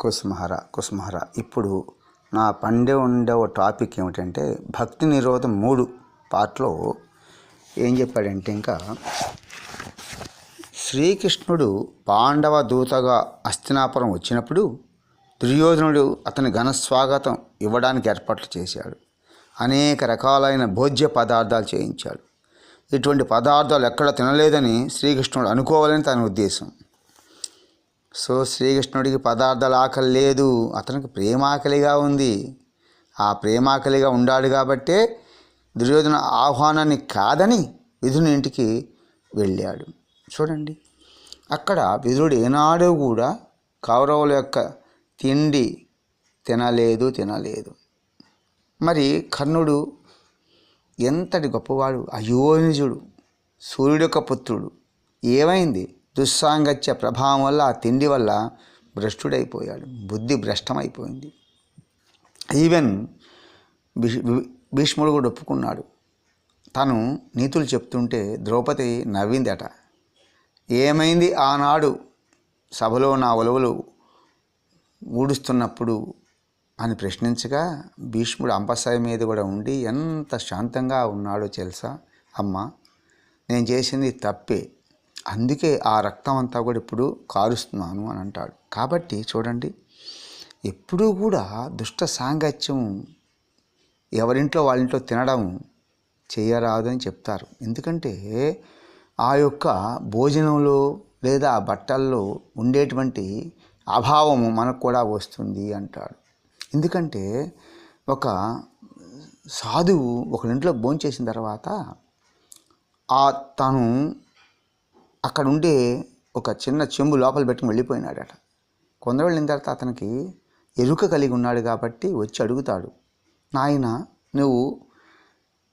కుసుమహర కుసుమహర. ఇప్పుడు నా పండే ఉండవ టాపిక్ ఏమిటంటే భక్తి నిరోధం మూడు పార్ట్లో ఏం చెప్పాడంటే ఇంకా శ్రీకృష్ణుడు పాండవ దూతగా అస్తినాపురం వచ్చినప్పుడు దుర్యోధనుడు అతని ఘన స్వాగతం ఇవ్వడానికి ఏర్పాట్లు చేశాడు. అనేక రకాలైన భోజ్య పదార్థాలు చేయించాడు. ఇటువంటి పదార్థాలు ఎక్కడ తినలేదని శ్రీకృష్ణుడు అనుకోవాలని తన ఉద్దేశం. సో శ్రీకృష్ణుడికి పదార్థాల ఆకలి లేదు. అతనికి ప్రేమాకలిగా ఉంది. ఆ ప్రేమాకలిగా ఉండాడు కాబట్టే దుర్యోధన ఆహ్వానాన్ని కాదని విధుని ఇంటికి వెళ్ళాడు. చూడండి అక్కడ విధుడు ఏనాడు కూడా కౌరవుల యొక్క తిండి తినలేదు తినలేదు. మరి కర్ణుడు ఎంతటి గొప్పవాడు? అయోనిజుడు సూర్యుడు యొక్క పుత్రుడు. ఏమైంది? దుస్సాంగత్య ప్రభావం వల్ల ఆ తిండి వల్ల భ్రష్టుడైపోయాడు. బుద్ధి భ్రష్టమైపోయింది. ఈవెన్ భీష్ భీష్ముడు కూడా ఒప్పుకున్నాడు. తను నీతులు చెప్తుంటే ద్రౌపది నవ్విందట. ఏమైంది ఆనాడు? సభలో నా ఒలవులు ఊడుస్తున్నప్పుడు అని ప్రశ్నించగా భీష్ముడు అంపసాయి మీద కూడా ఉండి ఎంత శాంతంగా ఉన్నాడో తెలుసా? అమ్మ నేను చేసింది తప్పే. అందుకే ఆ రక్తం అంతా కూడా ఇప్పుడు కారుస్తున్నాను అని అంటాడు. కాబట్టి చూడండి ఎప్పుడూ కూడా దుష్ట సాంగత్యం ఎవరింట్లో వాళ్ళింట్లో తినడం చేయరాదని చెప్తారు. ఎందుకంటే ఆ యొక్క భోజనంలో లేదా బట్టల్లో ఉండేటువంటి అభావము మనకు కూడా వస్తుంది అంటాడు. ఎందుకంటే ఒక సాధువు ఒకరింట్లో భోంచేసిన తర్వాత ఆ తను అక్కడ ఉండే ఒక చిన్న చెంబు లోపల పెట్టుకుని వెళ్ళిపోయినాడట. కొందరు వెళ్ళిన తర్వాత అతనికి ఎరుక కలిగి ఉన్నాడు కాబట్టి వచ్చి అడుగుతాడు. నాయన నువ్వు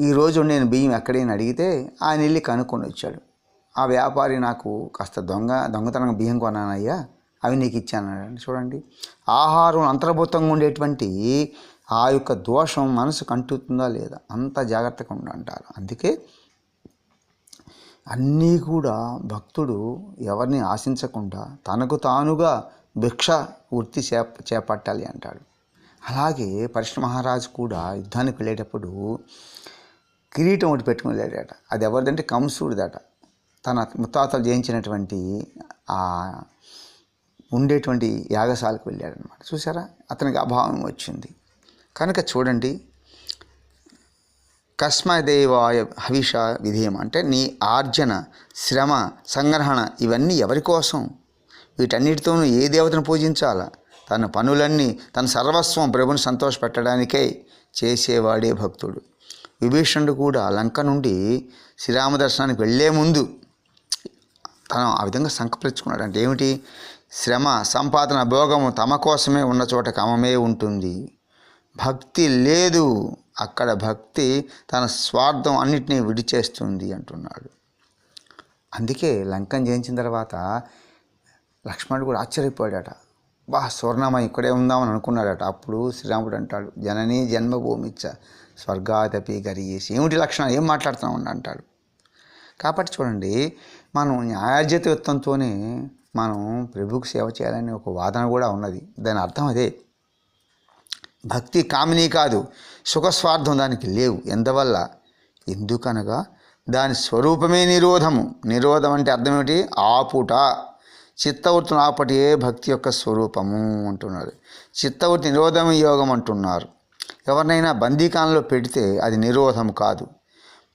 ఈరోజు నేను బియ్యం ఎక్కడైనా అడిగితే ఆయన వెళ్ళి కనుక్కొని వచ్చాడు. ఆ వ్యాపారి నాకు కాస్త దొంగ దొంగతనంగా బియ్యం కొన్నానయ్యా అవి నీకు ఇచ్చాను చూడండి ఆహారం అంతర్భూతంగా ఉండేటువంటి ఆ యొక్క దోషం మనసుకు అంటుతుందా లేదా? అంత జాగ్రత్తగా ఉండంటారు. అందుకే అన్నీ కూడా భక్తుడు ఎవరిని ఆశించకుండా తనకు తానుగా భిక్ష వృత్తి చేప చేపట్టాలి అంటాడు. అలాగే పరిశ్రమ మహారాజు కూడా యుద్ధానికి వెళ్ళేటప్పుడు కిరీటం ఒకటి పెట్టుకుని వెళ్ళాడట. అది ఎవరిదంటే కంసుడిదట. తన ముత్తాతలు జయించినటువంటి ఆ ఉండేటువంటి యాగశాలకు వెళ్ళాడనమాట చూసారా అతనికి అభావం వచ్చింది. కనుక చూడండి కస్మదేవాయ హవిష విధేయం. అంటే నీ ఆర్జన శ్రమ సంగ్రహణ ఇవన్నీ ఎవరి కోసం? వీటన్నిటితోనూ ఏ దేవతను పూజించాలా? తన పనులన్నీ తన సర్వస్వం ప్రభుని సంతోషపెట్టడానికే చేసేవాడే భక్తుడు. విభీషణుడు కూడా లంక నుండి శ్రీరామ దర్శనానికి వెళ్ళే ముందు తను ఆ విధంగా సంకల్పించుకున్నాడు అంటే ఏమిటి? శ్రమ సంపాదన భోగము తమ కోసమే ఉన్న చోట కమమే ఉంటుంది. భక్తి లేదు. అక్కడ భక్తి తన స్వార్థం అన్నిటినీ విడిచేస్తుంది అంటున్నాడు. అందుకే లంకం జయించిన తర్వాత లక్ష్మణుడు కూడా ఆశ్చర్యపోయాడట. బా స్వర్ణమ ఇక్కడే ఉందామని అనుకున్నాడట. అప్పుడు శ్రీరాముడు అంటాడు జనని జన్మభూమిచ్చ స్వర్గాదపి గరియేసి ఏమిటి లక్షణాలు ఏం మాట్లాడుతున్నావు? అంటాడు. కాబట్టి చూడండి మనం న్యాయజతత్వంతోనే మనం ప్రభుకు సేవ చేయాలని ఒక వాదన కూడా ఉన్నది. దాని అర్థం అదే. భక్తి కామినీ కాదు సుఖస్వార్థం దానికి లేవు. ఎందువల్ల? ఎందుకనగా దాని స్వరూపమే నిరోధము. నిరోధం అంటే అర్థం ఏమిటి? ఆపుట చిత్తవృత్తిని ఆపటే భక్తి యొక్క స్వరూపము అంటున్నారు చిత్తవృత్తి నిరోధం యోగం అంటున్నారు. ఎవరినైనా బందీకాలంలో పెడితే అది నిరోధం కాదు.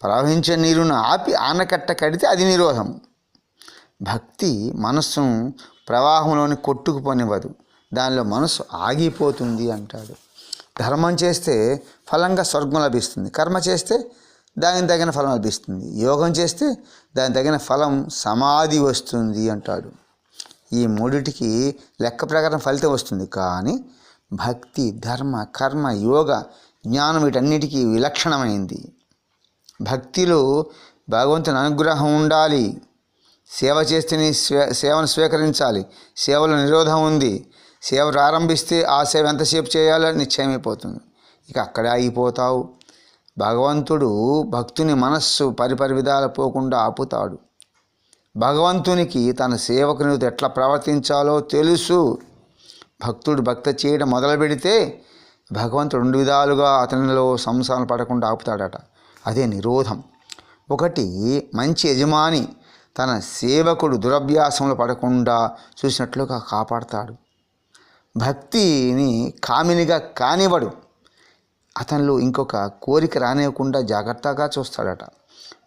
ప్రవహించే నీరును ఆపి ఆనకట్ట కడితే అది నిరోధం. భక్తి మనస్సును ప్రవాహంలోని కొట్టుకుపోనివ్వదు. దానిలో మనసు ఆగిపోతుంది అంటాడు. ధర్మం చేస్తే ఫలంగా స్వర్గం లభిస్తుంది. కర్మ చేస్తే దానికి తగిన ఫలం లభిస్తుంది. యోగం చేస్తే దానికి తగిన ఫలం సమాధి వస్తుంది అంటాడు. ఈ మూడిటికి లెక్క ప్రకారం ఫలితం వస్తుంది. కానీ భక్తి ధర్మ కర్మ యోగ జ్ఞానం వీటన్నిటికీ విలక్షణమైంది. భక్తిలో భగవంతుని అనుగ్రహం ఉండాలి. సేవ చేస్తేనే స్వే సేవను స్వీకరించాలి. సేవలో నిరోధం ఉంది. సేవ ప్రారంభిస్తే ఆ సేవ ఎంతసేపు చేయాలని నిశ్చయమైపోతుంది. ఇక అక్కడే అయిపోతావు భగవంతుడు భక్తుని మనస్సు పరిపరి విధాలు పోకుండా ఆపుతాడు. భగవంతునికి తన సేవకునితో ఎట్లా ప్రవర్తించాలో తెలుసు. భక్తుడు భక్త చేయడం మొదలు పెడితే భగవంతుడు రెండు విధాలుగా అతనిలో సంసారం పడకుండా ఆపుతాడట. అదే నిరోధం. ఒకటి మంచి యజమాని తన సేవకుడు దురభ్యాసంలో పడకుండా చూసినట్లుగా కాపాడతాడు. భక్తిని కామినిగా కానివ్వడు. అతనిలో ఇంకొక కోరిక రానివ్వకుండా జాగ్రత్తగా చూస్తాడట.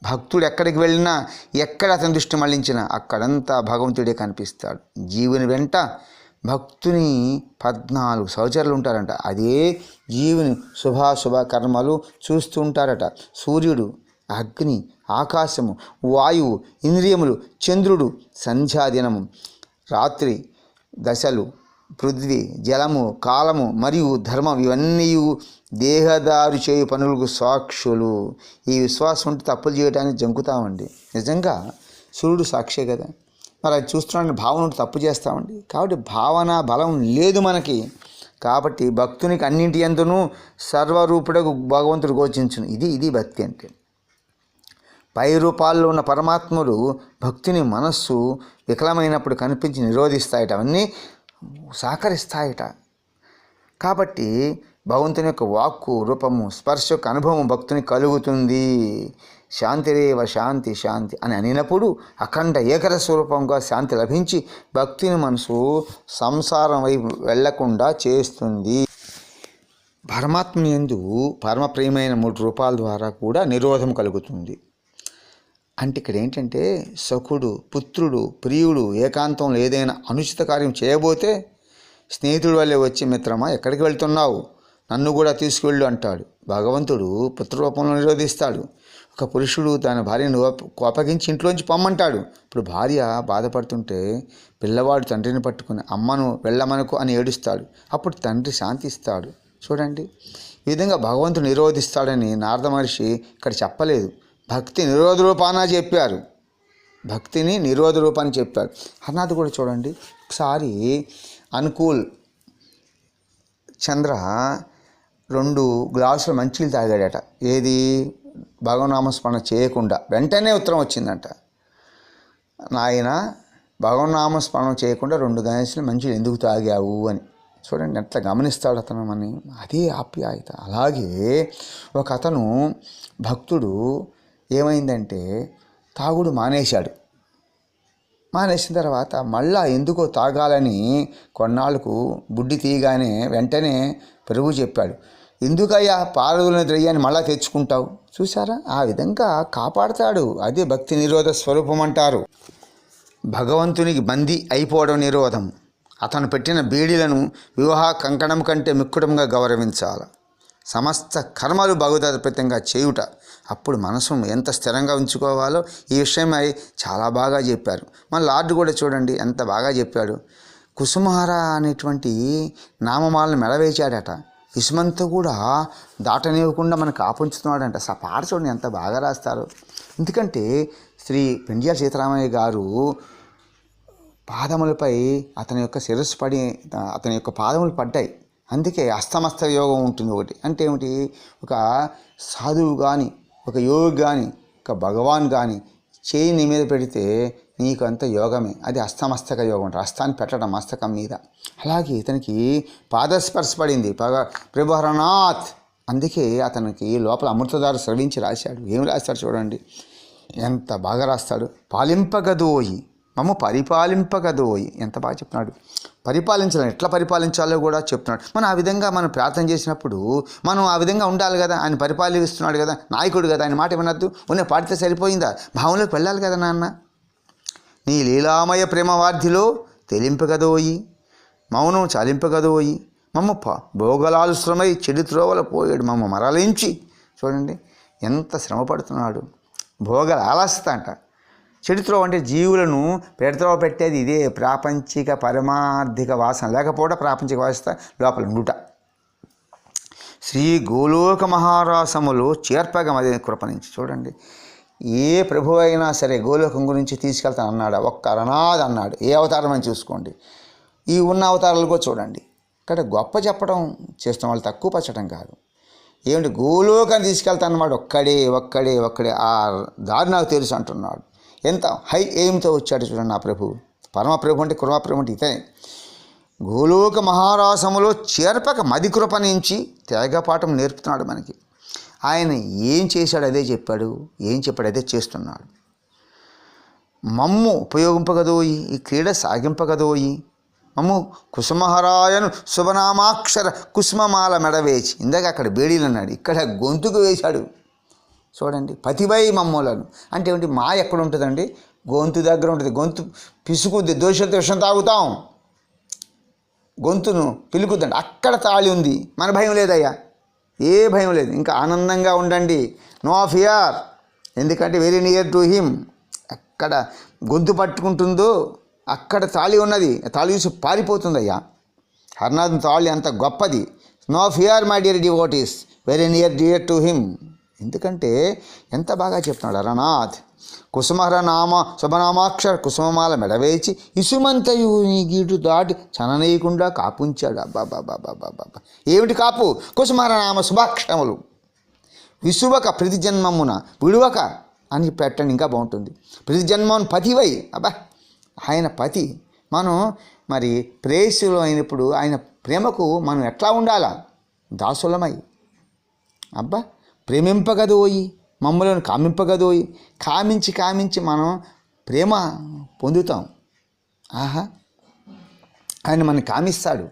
భక్తుడు ఎక్కడికి వెళ్ళినా ఎక్కడ అతని దృష్టి మళ్ళించినా అక్కడంతా భగవంతుడే కనిపిస్తాడు. జీవుని వెంట భక్తుని పద్నాలుగు సహచరులు ఉంటారంట. అదే జీవుని శుభాశుభ కర్మలు చూస్తూ ఉంటారట. సూర్యుడు అగ్ని ఆకాశము వాయువు ఇంద్రియములు చంద్రుడు సంధ్యాదినము రాత్రి దశలు పృథ్వీ జలము కాలము మరియు ధర్మం ఇవన్నీ దేహదారు చేయు పనులకు సాక్షులు. ఈ విశ్వాసం ఉంటే తప్పులు చేయడానికి జంకుతామండి. నిజంగా సూర్యుడు సాక్షే కదా. మరి అది చూస్తున్నాడని భావన ఉంటే తప్పు చేస్తామండి. కాబట్టి భావన బలం లేదు మనకి. కాబట్టి భక్తునికి అన్నింటి ఎందును సర్వరూపుడకు భగవంతుడు గోచించును. ఇది ఇది భక్తి అంటే. పై రూపాల్లో ఉన్న పరమాత్ముడు భక్తుని మనస్సు వికలమైనప్పుడు కనిపించి నిరోధిస్తాయట. అవన్నీ సహకరిస్తాయట. కాబట్టి భగవంతుని యొక్క వాక్కు రూపము స్పర్శ యొక్క అనుభవం భక్తుని కలుగుతుంది. శాంతిరేవ శాంతి శాంతి అని అనినప్పుడు అఖండ ఏకర స్వరూపంగా శాంతి లభించి భక్తిని మనసు సంసారం వైపు వెళ్ళకుండా చేస్తుంది. పరమాత్మ ఎందు పరమప్రియమైన మూడు రూపాల ద్వారా కూడా నిరోధం కలుగుతుంది. అంటే ఇక్కడ ఏంటంటే సఖుడు పుత్రుడు ప్రియుడు ఏకాంతంలో ఏదైనా అనుచిత కార్యం చేయబోతే స్నేహితుడి వల్లే వచ్చి మిత్రమా ఎక్కడికి వెళ్తున్నావు? నన్ను కూడా తీసుకువెళ్ళు అంటాడు. భగవంతుడు పుత్రరూపంలో నిరోధిస్తాడు. ఒక పురుషుడు తన భార్యను కోపగించి ఇంట్లోంచి పొమ్మంటాడు. ఇప్పుడు భార్య బాధపడుతుంటే పిల్లవాడు తండ్రిని పట్టుకుని అమ్మను వెళ్ళమనకు అని ఏడుస్తాడు. అప్పుడు తండ్రి శాంతిస్తాడు. చూడండి. ఈ విధంగా భగవంతుడు నిరోధిస్తాడని నారద మహర్షి ఇక్కడ చెప్పలేదు. భక్తి నిరోధ రూపాన చెప్పారు. భక్తిని నిరోధ రూపాన్ని చెప్పారు. అన్నది కూడా చూడండి. ఒకసారి అనుకూల్ చంద్ర రెండు గ్లాసులు మంచినీళ్ళు తాగాడట. ఏది? భగవన్నామస్మరణ చేయకుండా. వెంటనే ఉత్తరం వచ్చిందంట. నాయన భగవనామస్మరణ చేయకుండా రెండు గ్లాసులు మంచినీళ్ళు ఎందుకు తాగావు అని. చూడండి ఎట్లా గమనిస్తాడు అతను అని అదే ఆప్యాయత. అలాగే ఒక అతను భక్తుడు ఏమైందంటే తాగుడు మానేశాడు. మానేసిన తర్వాత మళ్ళా ఎందుకో తాగాలని కొన్నాళ్ళకు బుడ్డి తీయగానే వెంటనే ప్రభు చెప్పాడు ఎందుకయ్యా పారదులని ద్రయ్యాన్ని మళ్ళా తెచ్చుకుంటావు? చూసారా ఆ విధంగా కాపాడతాడు. అదే భక్తి నిరోధ స్వరూపం అంటారు. భగవంతునికి బందీ అయిపోవడం నిరోధం. అతను పెట్టిన బీడీలను వివాహ కంకణం కంటే మిక్కుటంగా గౌరవించాలి. సమస్త కర్మలు భగవద్గీతంగా చేయుట అప్పుడు మనసును ఎంత స్థిరంగా ఉంచుకోవాలో ఈ విషయమై చాలా బాగా చెప్పారు. మన లార్డు కూడా చూడండి ఎంత బాగా చెప్పాడు. కుసుమహార అనేటువంటి నామమాలను మెడవేచాడట ఇసుమంతా కూడా దాటనివ్వకుండా మనకు కాపుంచుతున్నాడంట స పాట చూడండి ఎంత బాగా రాస్తారు. ఎందుకంటే శ్రీ పెండియా సీతారామయ్య గారు పాదములపై అతని యొక్క శిరస్సు పడి అతని యొక్క పాదములు పడ్డాయి. అందుకే అస్తమస్త యోగం ఉంటుంది ఒకటి. అంటే ఏమిటి? ఒక సాధువు కానీ ఒక యోగి కానీ ఒక భగవాన్ కానీ చేయి నీ మీద పెడితే నీకు అంత యోగమే. అది అస్తమస్తక యోగం. అంటారు అస్తాన్ని పెట్టడం మస్తకం మీద. అలాగే ఇతనికి పాదస్పర్శ పడింది. పగ ప్రభుహరనాథ్ అందుకే అతనికి లోపల అమృతదారు స్రవించి రాశాడు. ఏం రాస్తాడు చూడండి. ఎంత బాగా రాస్తాడు. పాలింపగదోయి. మమ్మ పరిపాలింపగదోయ్ ఎంత బాగా చెప్తున్నాడు పరిపాలించాలని ఎట్లా పరిపాలించాలో కూడా చెప్తున్నాడు. మనం ఆ విధంగా మనం ప్రార్థన చేసినప్పుడు మనం ఆ విధంగా ఉండాలి కదా ఆయన పరిపాలిస్తున్నాడు కదా నాయకుడు కదా ఆయన మాట వినొద్దు. ఉన్న పాడితే సరిపోయిందా? భావంలోకి వెళ్ళాలి కదా నాన్న. నీ లీలామయ ప్రేమ వార్ధిలో తెలింపగదోయి మౌనం చాలింపగదోయి మమ్మ ప భోగలాలుశ్రమై చెడు త్రోవల పోయాడు. మమ్మ మరలించి. చూడండి ఎంత శ్రమ పడుతున్నాడు. భోగల ఆలస్త అంట చెడుత్రో అంటే జీవులను పెడత్రో పెట్టేది ఇదే ప్రాపంచిక పరమార్థిక వాసన. లేకపోవడం ప్రాపంచిక వాసన లోపల ఉండుట. శ్రీ గోలోక మహారాసములో చేర్పగం అదే నుంచి. చూడండి. ఏ ప్రభు అయినా సరే గోలోకం గురించి తీసుకెళ్తాను అన్నాడు? ఒక్క అనాథ అన్నాడు. ఏ అవతారం అని చూసుకోండి. ఈ ఉన్న అవతారాలు కూడా చూడండి. ఇక్కడ గొప్ప చెప్పడం చేస్తాం వాళ్ళు తక్కువ పచ్చడం కాదు. ఏమిటి గోలోకాన్ని తీసుకెళ్తాను అన్నమాట ఒక్కడే ఒక్కడే ఒక్కడే. ఆ దారి నాకు తెలుసు అంటున్నాడు. ఎంత హై ఎయిమ్తో వచ్చాడు చూడండి నా ప్రభు. పరమప్రభు అంటే కృమా అంటే ఇతనే. గోలోక మహారాసములో చేర్పక మది కృప నుంచి తేగపాఠం నేర్పుతున్నాడు మనకి. ఆయన ఏం చేశాడు అదే చెప్పాడు ఏం చెప్పాడు అదే చేస్తున్నాడు. మమ్ము ఉపయోగింపగదోయి ఈ క్రీడ సాగింపగదోయి మమ్ము కుసుమహరాయను శుభనామాక్షర కుసుమమాల మెడవేచి ఇందాక అక్కడ బేడీలు అన్నాడు ఇక్కడ గొంతుకు వేశాడు. చూడండి పతివై మమ్మూలను. అంటే ఏమిటి? మా ఎక్కడ ఉంటుందండి గొంతు దగ్గర ఉంటుంది. గొంతు పిసుకుద్ది దోష విషం తాగుతాం. గొంతును పిలుకుద్దండి. అక్కడ తాళి ఉంది. మన భయం లేదయ్యా. ఏ భయం లేదు. ఇంకా ఆనందంగా ఉండండి. నో ఫియర్ ఎందుకంటే వెరీ నియర్ టు హిమ్ ఎక్కడ గొంతు పట్టుకుంటుందో అక్కడ తాళి ఉన్నది. తాళి చూసి పారిపోతుందయ్యా. హర్నాథ్ తాళి అంత గొప్పది. No fear my dear devotees very near dear to him ఎందుకంటే ఎంత బాగా చెప్తున్నాడు రనాథ్ కుసుమహర నామ శుభనామాక్షర కుసుమమాల మెడవేచి ఇసుమంతయు నీ గీటు దాటి చననీయకుండా కాపుంచాడు. అబ్బాబాబాబాబాబా ఏమిటి కాపు? కుసుమహర నామ శుభాక్షములు విసువక ప్రతి జన్మమున విడువక అని పెట్టండి ఇంకా బాగుంటుంది. ప్రతి జన్మం పతివై. అబ్బా! ఆయన పతి. మనం మరి ప్రేయసులు అయినప్పుడు ఆయన ప్రేమకు మనం ఎట్లా ఉండాలా? దాసులమై. అబ్బా! ప్రేమింపగదోయి మమ్మల్ని కామింపగదోయి కామించి కామించి మనం ప్రేమ పొందుతాం. ఆహా! ఆయన మనం కామిస్తాడు.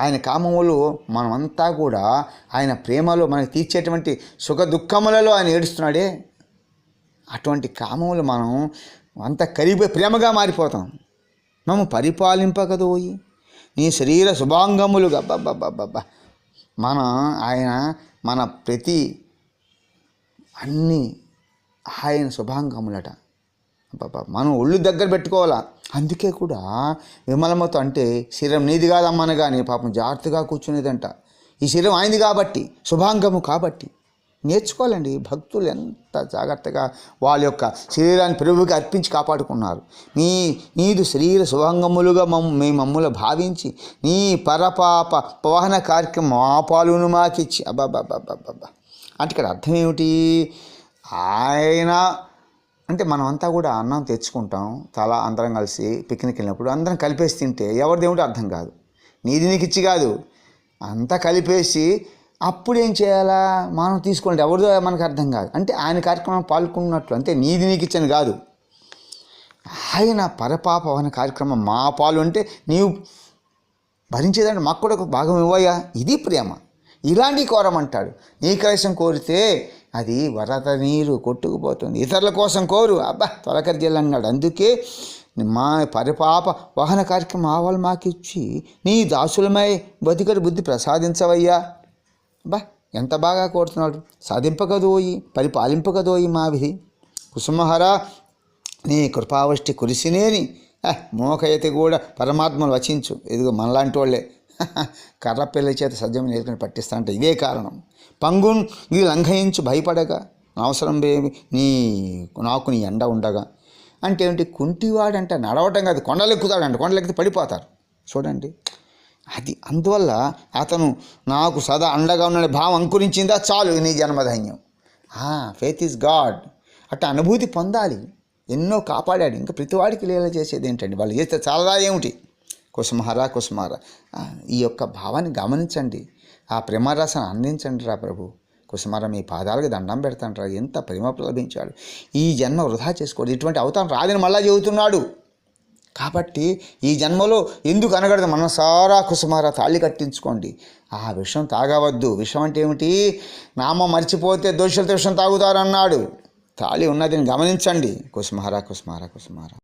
ఆయన కామములు మనమంతా కూడా ఆయన ప్రేమలో మనకు తీర్చేటువంటి సుఖ దుఃఖములలో ఆయన ఏడుస్తున్నాడే. అటువంటి కామములు మనం అంత కరిగిపోయి ప్రేమగా మారిపోతాం. మేము పరిపాలింపకదోయి నీ శరీర శుభాంగములు గబ్బబ్బబ్బబ్బ మన ఆయన మన ప్రతి అన్నీ ఆయన శుభాంగములట. అబ్బబ్బా మనం ఒళ్ళు దగ్గర పెట్టుకోవాలా? అందుకే కూడా విమలమతో అంటే శరీరం నీది కాదమ్మని కానీ పాపం జాగ్రత్తగా కూర్చునేదంట. ఈ శరీరం ఆయనది కాబట్టి శుభాంగము కాబట్టి నేర్చుకోవాలండి. భక్తులు ఎంత జాగ్రత్తగా వాళ్ళ యొక్క శరీరాన్ని ప్రభువుకి అర్పించి కాపాడుకున్నారు. నీ నీదు శరీర శుభంగములుగా మమ్ మీ మమ్ములు భావించి నీ పరపాప పవహన కార్యక్రమం మా పాలును మాకిచ్చి. అబ్బాబ్బాబ్బాబ్బా అంటే ఇక్కడ అర్థం ఏమిటి? ఆయన అంటే మనం అంతా కూడా అన్నం తెచ్చుకుంటాం చాలా అందరం కలిసి పిక్నిక్ వెళ్ళినప్పుడు అందరం కలిపేసి తింటే ఎవరిది ఏమిటో అర్థం కాదు. నీది నీకు ఇచ్చి కాదు. అంతా కలిపేసి అప్పుడు ఏం చేయాలా? మనం తీసుకోండి ఎవరిదో మనకు అర్థం కాదు. అంటే ఆయన కార్యక్రమం పాల్గొన్నట్లు అంటే నీది నీకు ఇచ్చని కాదు. ఆయన పరపాపవన కార్యక్రమం మా పాలు అంటే నీవు భరించేదంటే మాకు కూడా ఒక భాగం ఇవ్వయా ఇది ప్రేమ. ఇలాంటి కోరమంటాడు నీ కోసం కోరితే అది వరద నీరు కొట్టుకుపోతుంది. ఇతరుల కోసం కోరు. అబ్బా తొలకరి జిల్లా అన్నాడు. అందుకే మా పరిపాప వాహన కార్యక్రమం ఆవాలు మాకిచ్చి నీ దాసులమై బతికడు బుద్ధి ప్రసాదించవయ్యా. అబ్బా ఎంత బాగా కోరుతున్నాడు. సాధింపకదోయి పరిపాలింపకదోయి మావి. విధి కుసుమహర నీ కృపావష్టి కురిసినేని. మోకయతి కూడా పరమాత్మను వచించు. ఇదిగో మనలాంటి వాళ్ళే. కర్ర పిల్ల చేత సజ్జం నేర్చుకుని పట్టిస్తా అంటే ఇదే కారణం. పంగున్ ఇది లంఘయించు భయపడగా అవసరం ఏమి నీ నాకు నీ ఎండ ఉండగా. అంటే ఏమిటి కుంటివాడంటే నడవటం కాదు కొండలు కొండలెక్కితే కొండలు పడిపోతారు. చూడండి. అది అందువల్ల అతను నాకు సదా అండగా ఉన్న భావం అంకురించిందా? చాలు నీ జన్మధన్యం. ఫేత్ ఈజ్ గాడ్ అట్ట అనుభూతి పొందాలి. ఎన్నో కాపాడాడు. ఇంకా ప్రతివాడికి లీల చేసేది ఏంటండి? వాళ్ళు చేస్తే చాలా ఏమిటి? కుసుమహారా కుసుమార ఈ యొక్క భావాన్ని గమనించండి. ఆ ప్రేమరసాన్ని అందించండి రా ప్రభు. కుసుమార మీ పాదాలకు దండం పెడతాండ్రా ఎంత ప్రేమ లభించాడు ఈ జన్మ వృధా చేసుకోడు. ఇటువంటి అవతారం రాదని మళ్ళా చెబుతున్నాడు. కాబట్టి ఈ జన్మలో ఎందుకు అనగడదు? మనసారా కుసుమారా తాళి కట్టించుకోండి. ఆ విషం తాగవద్దు. విషం అంటే ఏమిటి? నామ మర్చిపోతే దోషులతో విషం తాగుతారన్నాడు. తాళి ఉన్నదని గమనించండి. కుసుమహారా కుసుమారా కుసుమారా